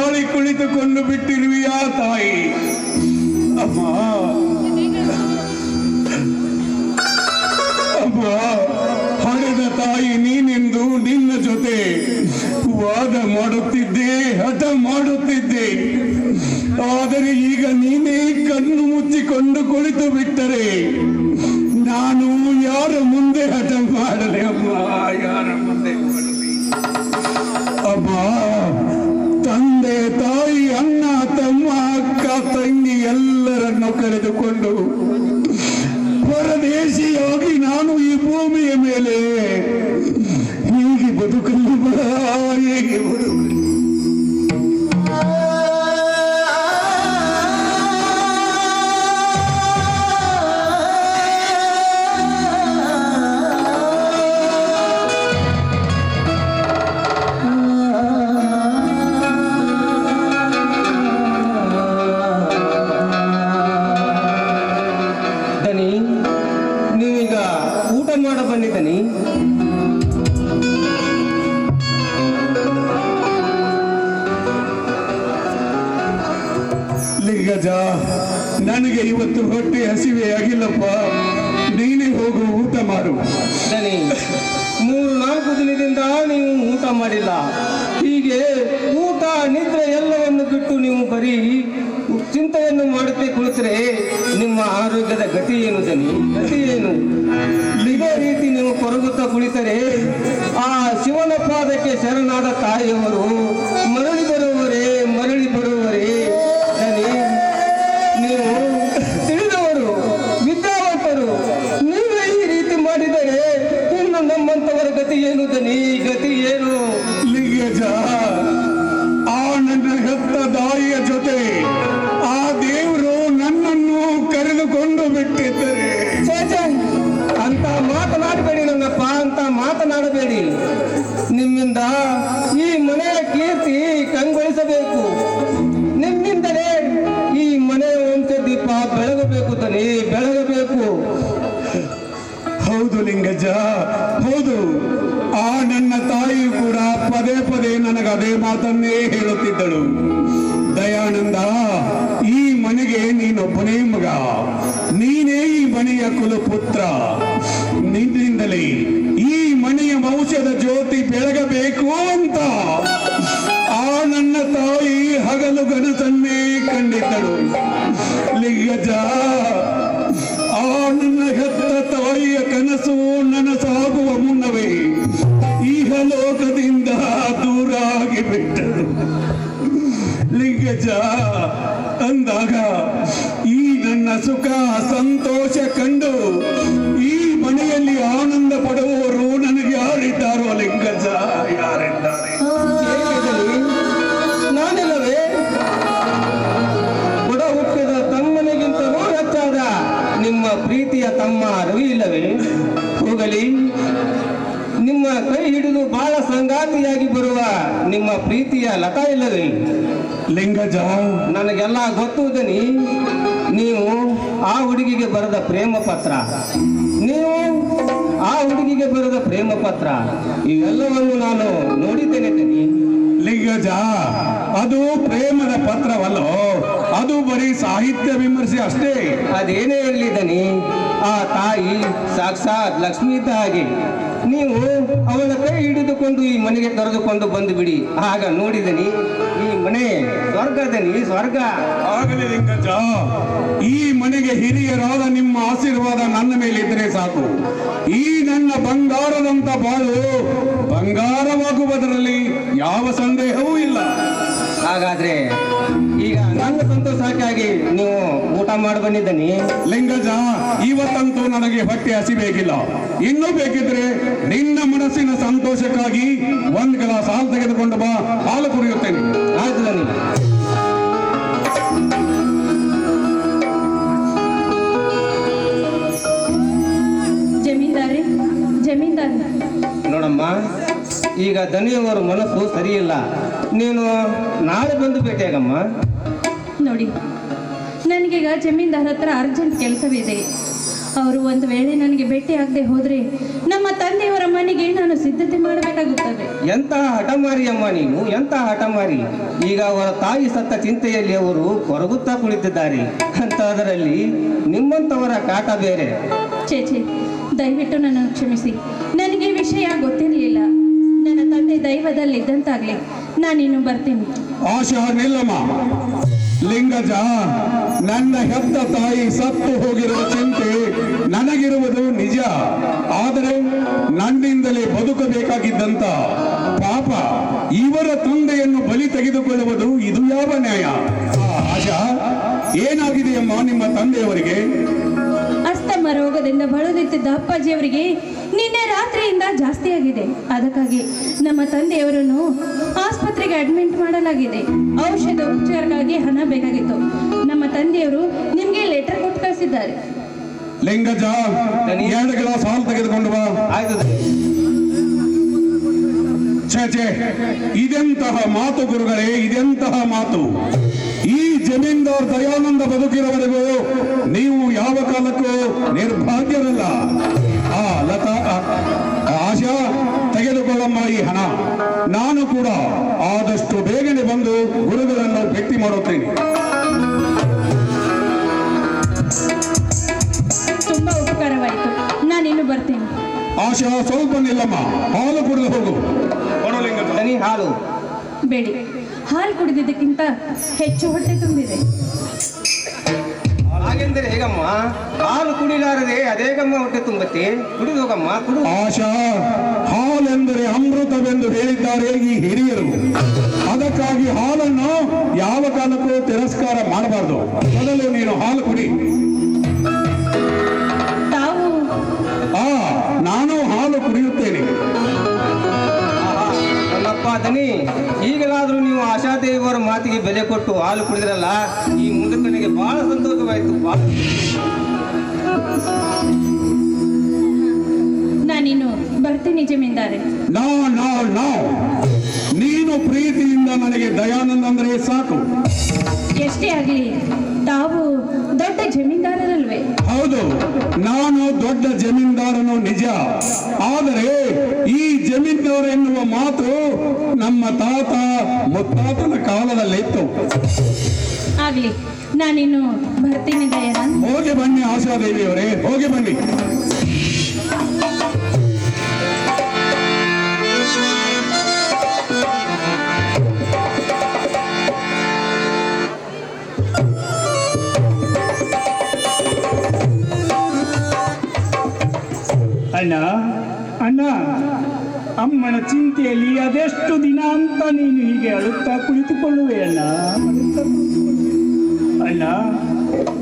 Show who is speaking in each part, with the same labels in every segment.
Speaker 1: ನೋಡಿ ಕುಳಿತುಕೊಂಡು ಬಿಟ್ಟಿರುವಿಯಾ ತಾಯಿ? ಅಮ್ಮ. ಅಮ್ಮ ಹಡದ ತಾಯಿ ನೀನೆಂದು ನಿನ್ನ ಜೊತೆ ವಾದ ಮಾಡುತ್ತಿದ್ದೆ, ಹಠ ಮಾಡುತ್ತಿದ್ದೆ. ಆದರೆ ಈಗ
Speaker 2: ನೀನೇ ಕಣ್ಣು ಮುಚ್ಚಿಕೊಂಡು ಕುಳಿತು ಬಿಟ್ಟರೆ
Speaker 1: ಎಲ್ಲರನ್ನು ನನಗೆ ಇವತ್ತು ಹೊಟ್ಟೆ ಹಸಿವೆ ಆಗಿಲ್ಲಪ್ಪ. ನೀನೇ ಹೋಗು, ಊಟ ಮಾಡು.
Speaker 2: ಮೂರು ನಾಲ್ಕು ದಿನದಿಂದ ನೀವು ಊಟ ಮಾಡಿಲ್ಲ. ಹೀಗೆ ಊಟ ನಿದ್ರೆ ಎಲ್ಲವನ್ನು ಬಿಟ್ಟು ನೀವು ಬರೀ ಚಿಂತೆಯನ್ನು ಮಾಡುತ್ತೆ ಕುಳಿತರೆ ನಿಮ್ಮ ಆರೋಗ್ಯದ ಗತಿ ಏನು ದನಿ? ಗತಿ ಏನು? ಇದೇ ರೀತಿ ನೀವು ಕೊರಗುತ್ತಾ ಕುಳಿತರೆ ಆ ಶಿವನ ಪಾದಕ್ಕೆ ಶರಣಾದ ತಾಯಿಯವರು ಮರಳಿ
Speaker 1: ಮಗ, ನೀನೇ ಈ ಮನೆಯ ಕುಲಪುತ್ರ. ನಿನ್ನಿಂದಲೇ ಈ ಮನೆಯ ವಂಶದ ಜ್ಯೋತಿ ಬೆಳಗಬೇಕು ಅಂತ. ಆ ನನ್ನ ತಾಯಿ ಹಗಲು ಗನಸನ್ನೇ ಕಂಡಿದ್ದಳು. ಲಿಂಗಜ ಆ ನನ್ನ ಹೆತ್ತ ತಾಯಿಯ ಕನಸು ನನಸಾಗುವ ಮುನ್ನವೇ ಈಗ ಲೋಕದಿಂದ ದೂರಾಗಿ ಆಗಿಬಿಟ್ಟರು ಲಿಂಗಜ ಅಂದಾಗ ನನ್ನ ಸುಖ ಸಂತೋಷ ಕಂಡು ಈ ಮನೆಯಲ್ಲಿ ಆನಂದ ಪಡುವವರು ನನಗೆ ಯಾರಿದ್ದಾರೋ ಲಿಂಗಜ ಯಾರಿದ್ದಾರೆ?
Speaker 2: ನಾನಿಲ್ಲವೇ? ಬುಡ ಹುಟ್ಟಿದ ತಮ್ಮನಿಗಿಂತಲೂ ಹೆಚ್ಚಾದ ನಿಮ್ಮ ಪ್ರೀತಿಯ ತಮ್ಮ ರವಿ ಇಲ್ಲವೇ? ಹೋಗಲಿ. ನಿಮ್ಮ ಕೈ ಹಿಡಿದು ಬಹಳ ಸಂಗಾತಿಯಾಗಿ ಬರುವ ನಿಮ್ಮ ಪ್ರೀತಿಯ ಲತಾ ಇಲ್ಲವೇ?
Speaker 1: ಲಿಂಗಜ.
Speaker 2: ನನಗೆಲ್ಲ ಗೊತ್ತು ದನಿ ನೀವು ಆ ಹುಡುಗಿಗೆ ಬರೆದ ಪ್ರೇಮ ಪತ್ರ. ನೀವು ಆ ಹುಡುಗಿಗೆ ಬರೆದ ಪ್ರೇಮ ಪತ್ರ. ಇವೆಲ್ಲವನ್ನು ನಾನು ನೋಡಿದ್ದೇನೆ ತನಿ
Speaker 1: ಲಿಂಗಜ ಅದು ಪ್ರೇಮದ ಪತ್ರವಲ್ಲೋ? ಅದು ಬರೀ ಸಾಹಿತ್ಯ ವಿಮರ್ಶೆ ಅಷ್ಟೇ.
Speaker 2: ಅದೇನೇ ಹೇಳಿದನಿ ಆ ತಾಯಿ ಸಾಕ್ಷಾತ್ ಲಕ್ಷ್ಮೀ ಹಾಗೆ. ನೀವು ಅವಳ ಕೈ ಹಿಡಿದುಕೊಂಡು ಈ ಮನೆಗೆ ಕರೆದುಕೊಂಡು ಬಂದು ಬಿಡಿ. ಆಗ ನೋಡಿದನಿ ಈ ಮನೆ ಸ್ವರ್ಗದನಿ ಸ್ವರ್ಗ.
Speaker 1: ಆಗಲಿ ಲಿಂಗಜ ಈ ಮನೆಗೆ ಹಿರಿಯರಾದ ನಿಮ್ಮ ಆಶೀರ್ವಾದ ನನ್ನ ಮೇಲೆ ಇದ್ರೆ ಸಾಕು. ಈ ನನ್ನ ಬಂಗಾರದಂತ ಬಾಳು ಬಂಗಾರವಾಗುವುದರಲ್ಲಿ ಯಾವ ಸಂದೇಹವೂ ಇಲ್ಲ.
Speaker 2: ಹಾಗಾದ್ರೆ ಈಗ ನನ್ನ ಸಂತೋಷಕ್ಕಾಗಿ ನೀವು ಊಟ ಮಾಡಿ ಬಂದಿದ್ದೀನಿ.
Speaker 1: ಲಿಂಗಜ ಇವತ್ತಂತೂ ನನಗೆ ಹೊಟ್ಟೆ ಹಸಿಬೇಕಿಲ್ಲ ಇನ್ನೂ ಬೇಕಿದ್ರೆ ನಿನ್ನ ಮನಸ್ಸಿನ ಸಂತೋಷಕ್ಕಾಗಿ ಒಂದ್ ಗ್ಲಾಸ್ ಹಾಲು ತೆಗೆದುಕೊಂಡು ಬಾ. ಹಾಲು ಕುಡಿಯುತ್ತೇನೆ.
Speaker 2: ಆಯ್ತು ನೋಡಮ್ಮ ಈಗ ದನಿಯವರ ಮನಸ್ಸು ಸರಿಯಿಲ್ಲ. ನೀನು ನಾಳೆ ಬಂದು ಭೇಟಿಯಾಗಮ್ಮ
Speaker 3: ನೋಡಿ ನನಗೀಗ ಜಮೀನ್ದಾರ ಹತ್ರ ಅರ್ಜೆಂಟ್ ಕೆಲಸವಿದೆ. ಅವರು ಒಂದು ವೇಳೆ ನನಗೆ ಭೇಟಿ ಆಗದೆ ಹೋದ್ರೆ ನಮ್ಮ ತಂದೆಯವರ ಮನೆಗೆ ನಾನು ಸಿದ್ಧತೆ ಮಾಡಬೇಕಾಗುತ್ತದೆ.
Speaker 2: ಎಂತಹ ಹಠಮಾರಿ ಅಮ್ಮ ನೀನು ಎಂತಹ ಹಠಮಾರಿ. ಈಗ ಅವರ ತಾಯಿ ಸತ್ತ ಚಿಂತೆಯಲ್ಲಿ ಅವರು ಕೊರಗುತ್ತಾ ಕುಳಿತಿದ್ದಾರೆ. ಅಂತ ಅದರಲ್ಲಿ ನಿಮ್ಮಂಥವರ ಕಾಟ ಬೇರೆ.
Speaker 3: ಛೇ ಛೇ ದಯವಿಟ್ಟು ನನ್ನ ಕ್ಷಮಿಸಿ. ನನಗೆ ವಿಷಯ ಗೊತ್ತಿರಲಿಲ್ಲ. ನನ್ನ ತಂದೆ ದೈವದಲ್ಲಿ ಇದ್ದಂತಾಗ್ಲಿ ನಾನಿನ್ನು ಬರ್ತೀನಿ.
Speaker 1: ಆಶಾ ಲಿಂಗಜ, ನನ್ನ ಹೆತ್ತ ತಾಯಿ ಸತ್ತು ಹೋಗಿರುವ ಚಿಂತೆ ನನಗಿರುವುದು ನಿಜ. ಆದರೆ ನನ್ನಿಂದಲೇ ಬದುಕಬೇಕಾಗಿದ್ದಂತ ಪಾಪ ಇವರ ತಂದೆಯನ್ನು ಬಲಿ ತೆಗೆದುಕೊಳ್ಳುವುದು ಇದು ಯಾವ ನ್ಯಾಯ? ಆಶಾ, ಏನಾಗಿದೆಯಮ್ಮ ನಿಮ್ಮ ತಂದೆಯವರಿಗೆ?
Speaker 3: ಅಸ್ತಮ ರೋಗದಿಂದ ಬಳಲುತ್ತಿದ್ದ ಅಪ್ಪಾಜಿಯವರಿಗೆ ನಿನ್ನೆ ರಾತ್ರಿಯಿಂದ ಜಾಸ್ತಿ ಆಗಿದೆ. ಅದಕ್ಕಾಗಿ ನಮ್ಮ ತಂದೆಯವರನ್ನು ಆಸ್ಪತ್ರೆಗೆ ಅಡ್ಮಿಟ್ ಮಾಡಲಾಗಿದೆ. ಔಷಧ ಉಪಚಾರಕ್ಕಾಗಿ ಹಣ ಬೇಕಾಗಿತ್ತು. ನಮ್ಮ ತಂದೆಯವರು ನಿಮಗೆ ಲೆಟರ್ ಕೊಟ್ಟು ಕಳಿಸಿದ್ದಾರೆ.
Speaker 1: ಲಿಂಗಜ ಎರಡು ಗ್ಲಾಸ್ ಹಾಲು ತೆಗೆದುಕೊಂಡು ಬಾ.
Speaker 2: ಆಯ್ತದೆ.
Speaker 1: ಛೇ ಛೇ ಇದೆಂತಹ ಮಾತು ಗುರುಗಳೇ ಇದೆಂತಹ ಮಾತು? ಈ ಜಮೀನ್ದಾರ್ ದಯಾನಂದ ಬದುಕಿನವರೆಗೂ ನೀವು ಯಾವ ಕಾಲಕ್ಕೂ ನಿರ್ಭಾಗ್ಯರಲ್ಲ. ಆ ಲತಾ ಆ, ಆಶಾ ತೆಗೆದುಕೊಳ್ಳಮ್ಮ ಈ ಹಣ. ನಾನು ಕೂಡ ಆದಷ್ಟು ಬೇಗನೆ ಬಂದು ಗುರುಗಳನ್ನು ಭೇಟಿ ಮಾಡುತ್ತೇನೆ.
Speaker 3: ತುಂಬಾ ಉಪಕಾರವಾಯಿತು. ನಾನಿನ್ನು ಬರ್ತೀನಿ.
Speaker 1: ಆಶಾ ಸ್ವಲ್ಪ ನಿಲ್ಲಮ್ಮ. ಹಾಲು ಕುಡಿದು ಹೋಗು.
Speaker 2: ಕೊಡಲಿಂಗ. ಹಾಲು.
Speaker 3: ಬೇಡಿ. ಹಾಲು ಕುಡಿದಿದ್ದಕ್ಕಿಂತ ಹೆಚ್ಚು ಹೊಟ್ಟೆ ತುಂಬಿದೆ.
Speaker 2: ಹಾಗೆಂದರೆ ಹೇಗಮ್ಮ? ಹಾಲು ಕುಡಿಲಾರದೆ ಅದೇಗಮ್ಮ ಹೊಟ್ಟೆ ತುಂಬತ್ತೆ? ಕುಡಿದು ಹೋಗಮ್ಮ ಕುಡು.
Speaker 1: ಆಶಾ ಹಾಲೆಂದರೆ ಅಮೃತವೆಂದು ಹೇಳಿದ್ದಾರೆ ಈ ಹಿರಿಯರು. ಅದಕ್ಕಾಗಿ ಹಾಲನ್ನು ಯಾವ ಕಾಲಕ್ಕೂ ತಿರಸ್ಕಾರ ಮಾಡಬಾರದು. ಮೊದಲು ನೀನು ಹಾಲು ಕುಡಿ.
Speaker 2: ಈಗಲಾದರೂ ಈಗಲಾದ್ರೂ ನೀವು ಆಶಾದೇವಿಯವರ ಮಾತಿಗೆ ಬೆಲೆ ಕೊಟ್ಟು ಹಾಲು ಕುಡಿದ್ರಲ್ಲ ಈ ಮುದುಕನಿಗೆ ಬಹಳ ಸಂತೋಷವಾಯಿತು. ಬಹಳ
Speaker 3: ನಾನಿನ್ನು ಬರ್ತೀನಿ ಜಮೀನ್ದಾರೆ.
Speaker 1: No no no. ನೀನು ಪ್ರೀತಿಯಿಂದ ನನಗೆ ದಯಾನಂದ ಅಂದ್ರೆ ಸಾಕು.
Speaker 3: ಎಷ್ಟೇ ಆಗಲಿ ತಾವು ದೊಡ್ಡ ಜಮೀನ್ದಾರರಲ್ವೇ?
Speaker 1: ಹೌದು ನಾನು ದೊಡ್ಡ ಜಮೀನ್ದಾರನು ನಿಜ. ಆದರೆ ಈ ಜಮೀನ್ದಾರ ಎನ್ನುವ ಮಾತು ನಮ್ಮ ತಾತ ಮುತ್ತಾತನ ಕಾಲದಲ್ಲಿತ್ತು
Speaker 3: ಆಗ್ಲಿ ನಾನಿನ್ನು ಬರ್ತೀನಿ
Speaker 1: ಹೋಗಿ ಬನ್ನಿ ಆಶಾದೇವಿಯವರೇ ಹೋಗಿ ಬನ್ನಿ.
Speaker 4: ಅಣ್ಣ ಅಣ್ಣ ಅಮ್ಮನ ಚಿಂತೆಯಲ್ಲಿ ಅದೆಷ್ಟು ದಿನ ಅಂತ ನೀನು ಹೀಗೆ ಅಳುತ್ತಾ ಕುಳಿತುಕೊಳ್ಳುವೆ ಅಣ್ಣ. ಅಣ್ಣ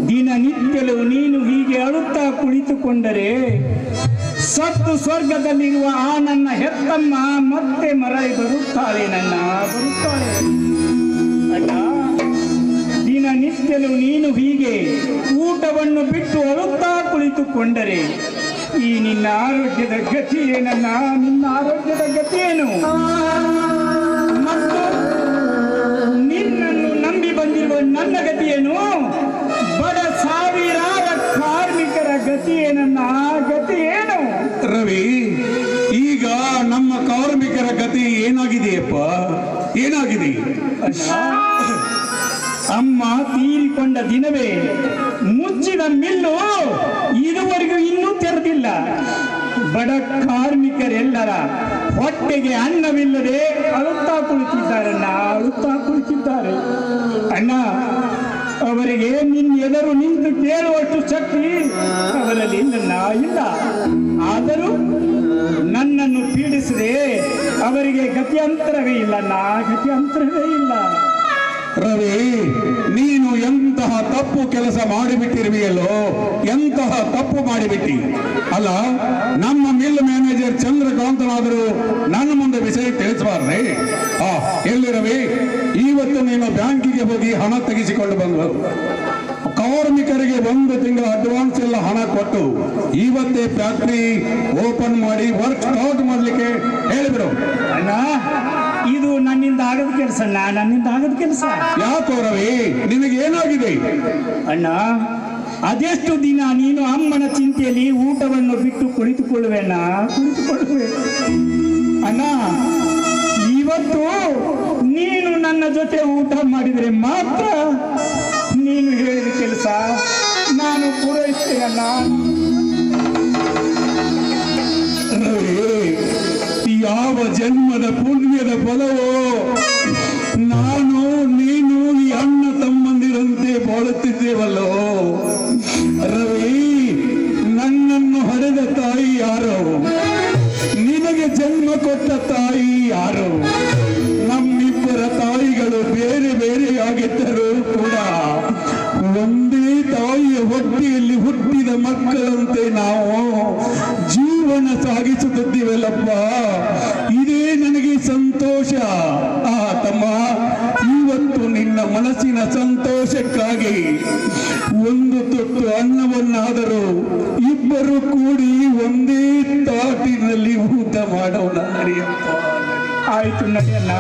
Speaker 4: ದಿನನಿತ್ಯಲೂ ನೀನು ಹೀಗೆ ಅಳುತ್ತಾ ಕುಳಿತುಕೊಂಡರೆ ಸತ್ತು ಸ್ವರ್ಗದಲ್ಲಿರುವ ಆ ನನ್ನ ಹೆತ್ತಮ್ಮ ಮತ್ತೆ ಮರಳಿ ಬರುತ್ತಾಳೆ ನನ್ನ, ಬರುತ್ತಾಳೆ ಅಣ್ಣ ದಿನನಿತ್ಯಲೂ ನೀನು ಹೀಗೆ ಊಟವನ್ನು ಬಿಟ್ಟು ಅಳುತ್ತಾ ಕುಳಿತುಕೊಂಡರೆ ಈ ನಿನ್ನ ಆರೋಗ್ಯದ ಗತಿ ಏನನ್ನ? ನಿನ್ನ ಆರೋಗ್ಯದ ಗತಿ ಏನು? ಮತ್ತು ನಿನ್ನನ್ನು ನಂಬಿ ಬಂದಿರುವ ನನ್ನ ಗತಿಯೇನು ಬಡ ಸಾವಿರಾರ ಕಾರ್ಮಿಕರ ಗತಿ ಏನನ್ನ? ಗತಿ ಏನು?
Speaker 1: ರವಿ ಈಗ ನಮ್ಮ ಕಾರ್ಮಿಕರ ಗತಿ ಏನಾಗಿದೆಯಪ್ಪ? ಏನಾಗಿದೆ?
Speaker 4: ಅಮ್ಮ ತೀರಿಕೊಂಡ ದಿನವೇ ಮುಚ್ಚಿದ ಮಿಲ್ಲು ಇದುವರೆಗೂ ಇನ್ನೂ ತೆರೆದಿಲ್ಲ. ಬಡ ಕಾರ್ಮಿಕರೆಲ್ಲರ ಹೊಟ್ಟೆಗೆ ಅನ್ನವಿಲ್ಲದೆ ಅಳುತ್ತಾ ಕುಳಿತಿದ್ದಾರಣ್ಣ ಅಳುತ್ತಾ ಕುಳಿತಿದ್ದಾರೆ. ಅಣ್ಣ, ಅವರಿಗೆ ನಿನ್ನ ಎದುರು ನಿಂತು ಕೇಳುವಷ್ಟು ಶಕ್ತಿ ಅವರಲ್ಲಿ ಇಲ್ಲ ಆದರೂ ನನ್ನನ್ನು ಪೀಡಿಸದೆ ಅವರಿಗೆ ಗತ್ಯಂತರವೇ ಇಲ್ಲ ನಾ ಗತಿಯಂತರವೇ ಇಲ್ಲ.
Speaker 1: ತಪ್ಪು ಕೆಲಸ ಮಾಡಿಬಿಟ್ಟಿರುವೆಯಲ್ಲೋ? ಎಂತಹ ತಪ್ಪು ಮಾಡಿಬಿಟ್ಟಿ? ಅಲ್ಲ, ನಮ್ಮ ಮಿಲ್ ಮ್ಯಾನೇಜರ್ ಚಂದ್ರಕಾಂತನಾದರೂ ನನ್ನ ಮುಂದೆ ವಿಷಯ ತಿಳಿಸಬಾರ್ದೆ? ಆ ಎಲ್ಲಿ ರವಿ ಇವತ್ತು ನೀನು ಬ್ಯಾಂಕಿಗೆ ಹೋಗಿ ಹಣ ತೆಗೆಸಿಕೊಂಡು ಬಂದು. ಕಾರ್ಮಿಕರಿಗೆ ಒಂದು ತಿಂಗಳ ಅಡ್ವಾನ್ಸ್ ಎಲ್ಲ ಹಣ ಕೊಟ್ಟು ಇವತ್ತೇ ಫ್ಯಾಕ್ಟ್ರಿ ಓಪನ್ ಮಾಡಿ ವರ್ಕ್ ಸ್ಟಾರ್ಟ್ ಮಾಡಲಿಕ್ಕೆ ಹೇಳಿಬಿಡು.
Speaker 4: ಅಣ್ಣ ನನ್ನಿಂದ ಆಗದ ಕೆಲಸ ಅಲ್ಲ ನನ್ನಿಂದ ಆಗದ ಕೆಲಸ.
Speaker 1: ಯಾಕೋ ರವಿ ನಿನಗೇನಾಗಿದೆ
Speaker 4: ಅಣ್ಣ ಅದೆಷ್ಟು ದಿನ ನೀನು ಅಮ್ಮನ ಚಿಂತೆಯಲ್ಲಿ ಊಟವನ್ನು ಬಿಟ್ಟು ಕುಳಿತುಕೊಳ್ಳುವೆ ಅಣ್ಣ? ಕುಳಿತುಕೊಳ್ಳುವೆ. ಅಣ್ಣ ಇವತ್ತು ನೀನು ನನ್ನ ಜೊತೆ ಊಟ ಮಾಡಿದರೆ ಮಾತ್ರ ನೀನು ಹೇಳಿದ ಕೆಲಸ ನಾನು ಪೂರೈಸ್ತೇನಣ್ಣ
Speaker 1: ರವಿ ಯಾವ ಜನ್ಮದ ಪುಣ್ಯದ ಫಲವೋ
Speaker 5: ನಾನು ಅದಕ್ಕಾಗಿ ಒಂದು ತೊತ್ತು ಅನ್ನವನ್ನಾದರೂ ಇಬ್ಬರು ಕೂಡಿ ಒಂದೇ ತಾಟಿನಲ್ಲಿ ಊಟ ಮಾಡೋಣ ನಡೆಯಪ್ಪ
Speaker 1: ಆಯ್ತು ನಡೆಯಲ್ಲ